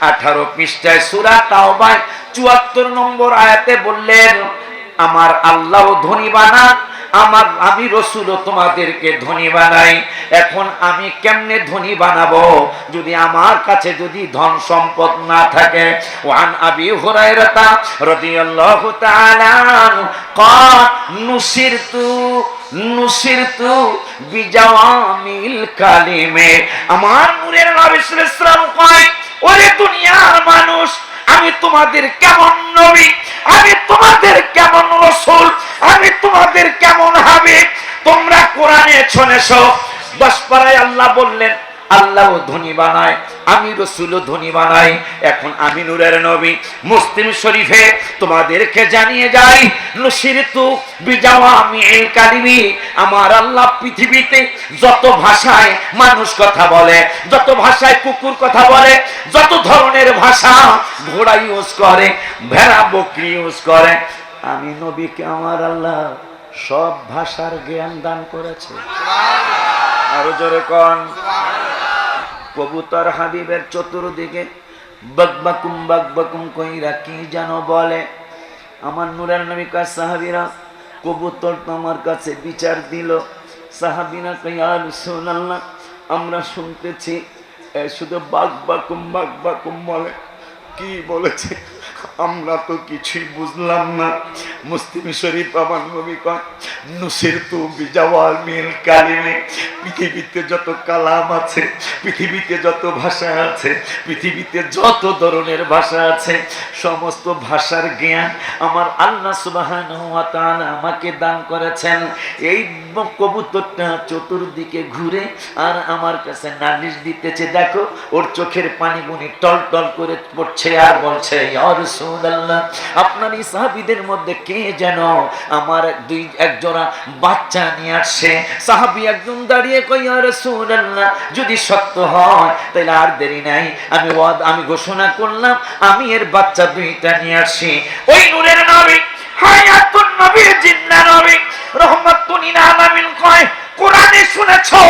আঠারো পৃষ্ঠায় সুরা তাওবায় চুয়াত্তর নম্বর আয়াতে বললেন আমার আল্লাহ ধনী বানান আমার আমি রসুলও তোমাদেরকে ধনী বানাই এখন আমি কেমনে ধনী বানাবো যদি আমার কাছে যদি ধন সম্পদ না থাকে ওয়ান আবি হুরায়রাতা রাদিয়াল্লাহু তাআলা قال نصرت نصرت বিজাওয়ামিল কালিমে আমার নূরের নবী সাল্লাল্লাহু আলাইহি ওয়াসাল্লাম কয় ওরে দুনিয়ার মানুষ, আমি তোমাদের কেমন নবী? আমি তোমাদের কেমন রসুল? আমি তোমাদের কেমন হাবিব? তোমরা কোরআনে শুনেছো দশ পাড়ায় আল্লাহ বললেন আল্লাহ ধনী বানায়, আমি রসুল ধনী বানাই। এখন আমি নূরের নবী, মুসলিম শরীফে তোমাদেরকে জানিয়ে যাই নসির নসিরতু বিজাওয়ামি এই কালিমি। আমার আল্লাহ পৃথিবীতে যত ভাষায় মানুষ কথা বলে, যত ভাষায় কুকুর কথা বলে, যত ধরনের ভাষা ঘোড়া ইউজ করে, ভেড়া বকরি ইউজ করে, আমি নবীকে আমার আল্লাহ সব ভাষার জ্ঞান দান করেছে। আরও জোরে কন। কবুতর হাবিবের চতুর্দিকে বকবাকুম বকবাকুম কইরা কি যেন বলে? আমার নুরের নবী কাজ সাহাবিরা, কবুতর তো আমার কাছে বিচার দিল। সাহাবিনা কইয়ার না আমরা শুনতেছি শুধু বাক বাকুম বাক বাকুম বলে। কি বলেছে? আমরা তো কিছুই বুঝলাম না। মুসলিম শরীফ আমার নবী কয় নুসির বিজাওয়াল মিল কালিমে পৃথিবীতে যত কালাম আছে, পৃথিবীতে যত ভাষা আছে, পৃথিবীতে যত ধরনের ভাষা আছে, সমস্ত ভাষার জ্ঞান আমার আল্লাহ তাআলা আমাকে দান করেছেন। এই কবুতরটা চতুর্দিকে ঘুরে আর আমার কাছে নালিশ দিতেছে, দেখো, ওর চোখের পানিগুনি টল টল করে পড়ছে আর বলছে আপনার এই মধ্যে কে যেন আমার দুই, এক জোড়া বাচ্চা নিয়ে একজন দাঁড়িয়ে যদি সত্য হয় তাহলে আর দেরি নাই। আমি আমি ঘোষণা করলাম, আমি এর বাচ্চা দুইটা নিয়ে আসি। ওই নূরের নবী, হায়াতুন নবী জিন্দা নবী, রহমাতুন কয়, কোরআনে শুনেছো?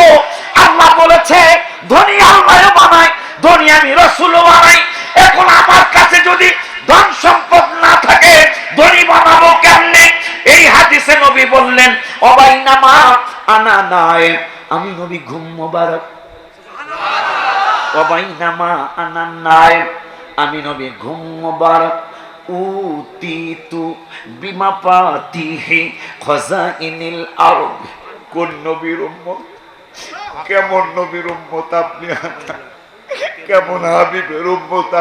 আল্লাহ বলেছে, ধনী আল্লাহ বানায়, ধনী আমি রসুল বানাই ধন সম্পদ না থাকে, ধনী বানাবো কেমনে? এই হাদিসে নবী বললেন অবাইনামা আনা নাই, আমি নবী ঘুম মোবারক। অবাইনামা আনা নাই, আমি নবী ঘুম মোবারক।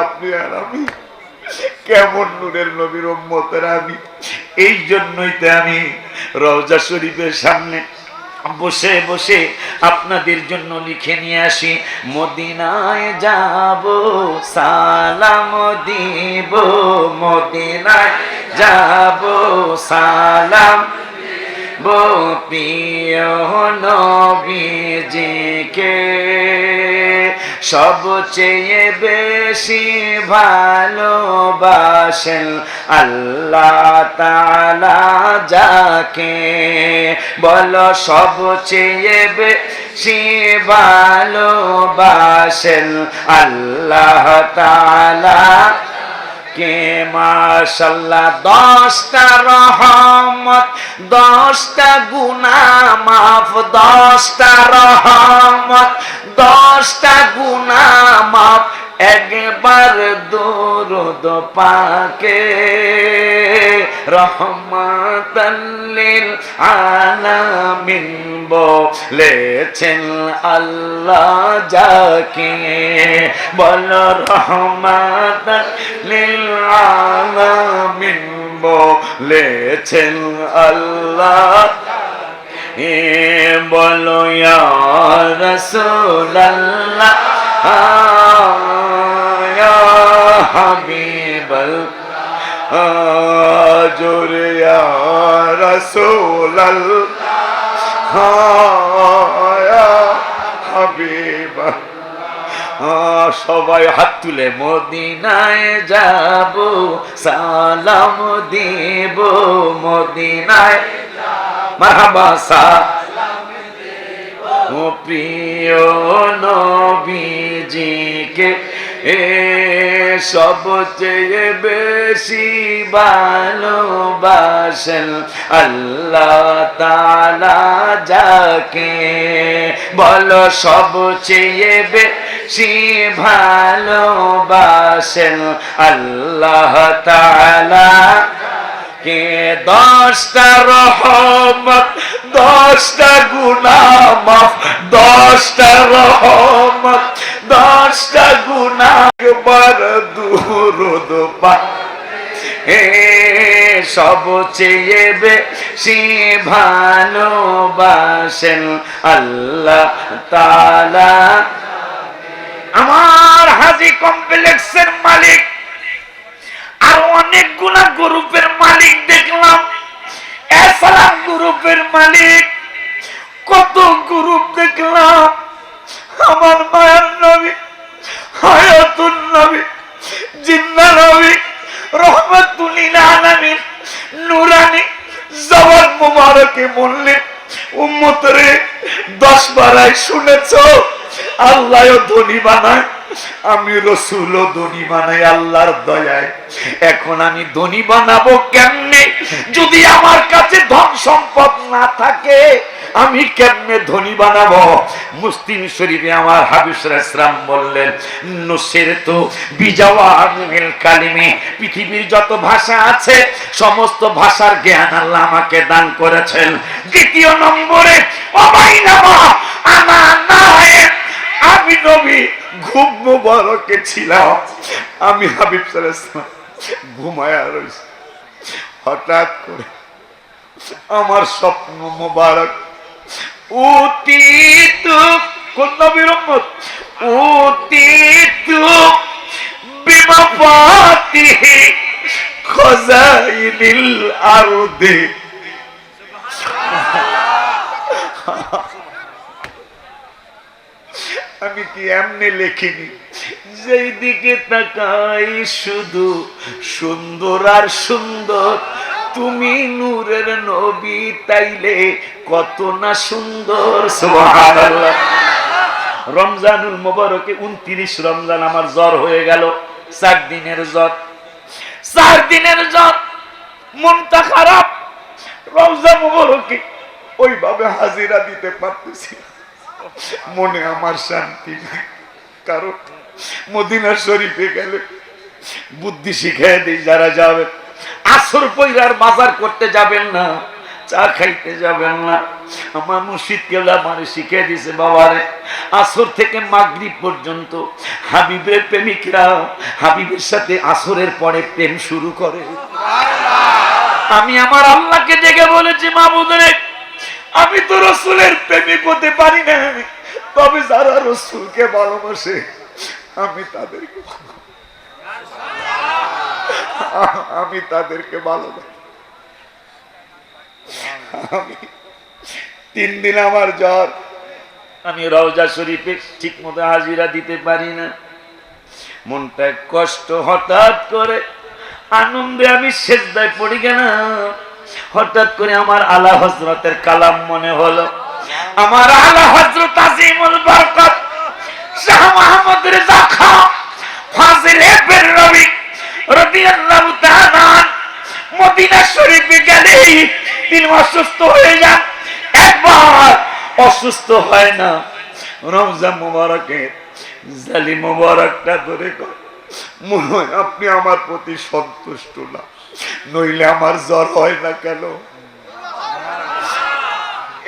আপনি আর আমি? কেমন নূরের নবীর উম্মতের আমি? এই জন্যই তো আমি রওজা শরীফের সামনে বসে বসে আপনাদের জন্য লিখে নিয়ে আসি, মদিনায় যাব, সালাম দিব, মদিনায় যাব, সালাম প্রিয় নবীজিকে সবচেয়ে বেশি ভালোবাসেন আল্লাহ তালা যাকে। বলো সবচেয়ে বেশি ভালোবাসেন আল্লাহ তালা কে? মাশাল্লাহ দশটা রহমত, দশটা গুনা মাফ, দশটা রহমত দশটা গুনা মাফ একবার দরুদ পাকে। রহমাতাল্লিল আলামিন বলেছেন, আল্লাহ যাকে বল রহমাতাল্লিল আলামিন বলেছেন, আল্লাহ বলো রাসূলুল্লাহ ইয়া হাবিবাল জোরে ইয়া সবাই হাত তুলে, মদিনায় যাব, সালাম দিব, মদিনায় মারহাবা ও প্রিয় নবীজিকে, এ সবচেয়ে বেশি ভালোবাসেন আল্লাহ তালা যাকে। বলো সবচেয়ে বেশি ভালোবাসেন আল্লাহ তালা কে দশটা রহমত, দশটা গুনামাফ দশটা রহমত, দশটা গুনা একবার দুরুদ পা। হে সবচেয়ে বেশি ভালোবাসেন আল্লাহ তালা আমার হাজি কমপ্লেক্সের মালিক। আর অনেকগুলা গ্রুপের মালিক দেখলাম। এসালাম গ্রুপের মালিক। কত গ্রুপ দেখলাম। আমার মায়ের নবী, হায়াতুন নবী, জিন্না নবী, রহমাতুল্লিল আলামিন, নুরানি, জবান মুবারকে বললেন উম্মতরে দশ বারাই শুনেছ? আল্লাহ ধনী বানায় আমি রসুল ধনী বানাই আল্লাহর দয়ায়। এখন আমি ধনী বানাবো কেমনে? যদি আমার কাছে ধন সম্পদ না থাকে, আমি কেমনে ধনী মুসলিম শরীফে আমার বললেন তো কালিমে, পৃথিবীর যত ভাষা আছে, সমস্ত ভাষার জ্ঞান আল্লাহ আমাকে দান করেছেন। দ্বিতীয় নম্বরে আমি নবী, ঘুম মুবারকে ছিলাম। আমি হাবিব সাল্লাল্লাহু ঘুমায়া রয়েছি হঠাৎ করে আমার স্বপ্ন মুবারক উতিত কোন নবীর উম্মত? উতিত বিমাফাতিহি খজাইনিল আরদে। কি এমনি লেখিনি। যেই দিকে তাকাই শুধু সুন্দর আর সুন্দর, তুমি নূরের নবী তাইলে কত না সুন্দর। রমজানুল মোবারকে উনত্রিশ রমজান আমার জ্বর হয়ে গেল, চার দিনের জ্বর। চার দিনের জ্বর, মনটা খারাপ। রমজান মোবারকে ওইভাবে হাজিরা দিতে পারতেছি না। মনে আমার শান্তি নাই। কারণ মদিনা শরীফে গেলে বুদ্ধি শিখে দিই, যারা যাবে, আসর পৈরার বাজার করতে যাবেন না, চা খাইতে যাবেন না। আমার মুর্শিদ কেলা মানে শিখে দিছে, বাবারে, আসর থেকে মাগরিব পর্যন্ত হাবিবের প্রেমিকরা হাবিবের সাথে আসরের পরে প্রেম শুরু করে। আমি আমার আল্লাহকে ডেকে বলেছি মাহবুদরে আমি তো রসুলের প্রেমিক হতে পারি না। তবে যারা রসুলকে ভালোবাসে, আমি তাদেরকে আমি তাদেরকে ভালোবাসি। আমি তিন দিন আমার জ্বর। আমি রওজা শরীফে ঠিক মতো হাজিরা দিতে পারি না। মনটা কষ্ট হঠাৎ করে। আনন্দে আমি সেজদায় পড়ি কেন হঠাৎ করে আমার আলা হজরতের কালাম মনে হলো। আমার আলা হজরত আজিমুল বরকত, শাহ রেজা খান, ফাজিল রবি রাদিয়াল্লাহু তাআলা মদিনা শরীফে গেলেই তিনি অসুস্থ হয়ে যান। একবার অসুস্থ হয় না। রমজান মুবারকের জালি মুবারকটা ধরে কর। মনে হয় আপনি আমার প্রতি সন্তুষ্ট না। নইলে আমার জ্বর হয় না কেন?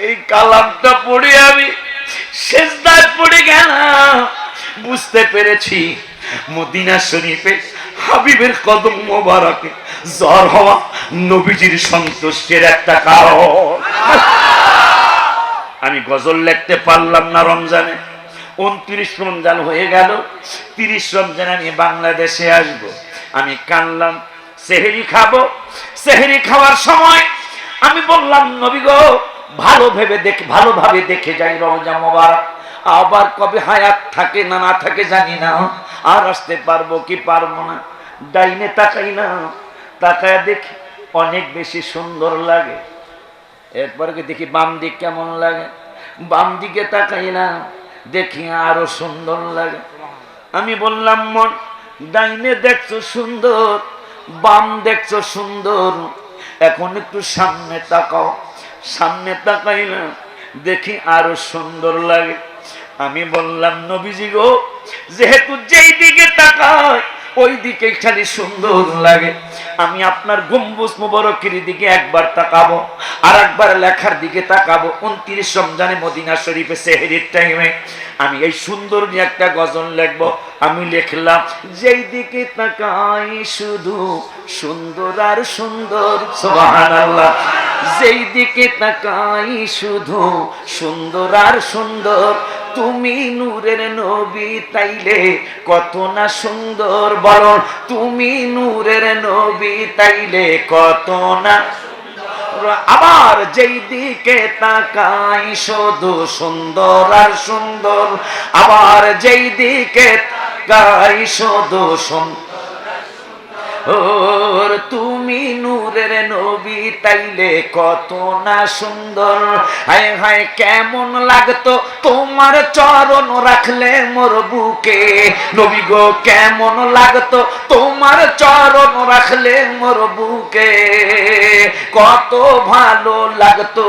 এই কালামটা পড়ে আমি শেষদার পড়ে গেলাম। বুঝতে পেরেছি মদিনা শরীফে হাবিবের কদম মোবারকে জ্বর হওয়া নবীজির সন্তুষ্টের একটা কারণ। আমি গজল লিখতে পারলাম না রমজানে। উনত্রিশ রমজান হয়ে গেল, তিরিশ রমজান আমি বাংলাদেশে আসব। আমি কানলাম সেহেরি খাব। সেহেরি খাওয়ার সময় আমি বললাম, নবী গো, ভালো ভেবে দেখে, ভালোভাবে দেখে যাই রমজান মোবারক। আবার কবে হায়াত থাকে না না থাকে জানি না। আর আসতে পারব কি পারব না। ডাইনে তাকাই না। তাকায় দেখি অনেক বেশি সুন্দর লাগে। এরপরে দেখি বাম দিক কেমন লাগে। বাম দিকে তাকাই না। দেখি আরও সুন্দর লাগে। আমি বললাম, মন, ডাইনে দেখছ সুন্দর। বাম দেখছ সুন্দর। এখন একটু সামনে তাকাও। সামনে তাকাইলাম দেখি আরও সুন্দর লাগে। আমি বললাম, নবীজি গো, যেহেতু যেই দিকে তাকায় ওই দিকে খালি সুন্দর লাগে। আমি আপনার গম্বুজ মুবারকের দিকে একবার তাকাবো আর একবার লেখার দিকে তাকাবো। উনত্রিশ রমজানে মদিনা শরীফে সেহেরির টাইমে আমি এই সুন্দর নিয়ে একটা গজল লিখব। আমি লিখলাম, যেই দিকে তাকাই শুধু সুন্দর আর সুন্দর, সুবহানাল্লাহ। যেই দিকে তাকাই শুধু সুন্দর আর সুন্দর তুমি নূরের নবী তাইলে কত না সুন্দর বলো তুমি নূরের নবী তাইলে কত না আবার যেই দিকে তাকাই শুধু সুন্দর আর সুন্দর। আবার যেই দিকে তাকাই শুধু সুন্দর। ওর তুমি নূরের নবী, তাইলে কত না সুন্দর। হায় হায়, কেমন লাগতো তোমার চরণ রাখলে মোর বুকে। নবী গো, কেমন লাগতো তোমার চরণ রাখলে মোর বুকে। কত ভালো লাগতো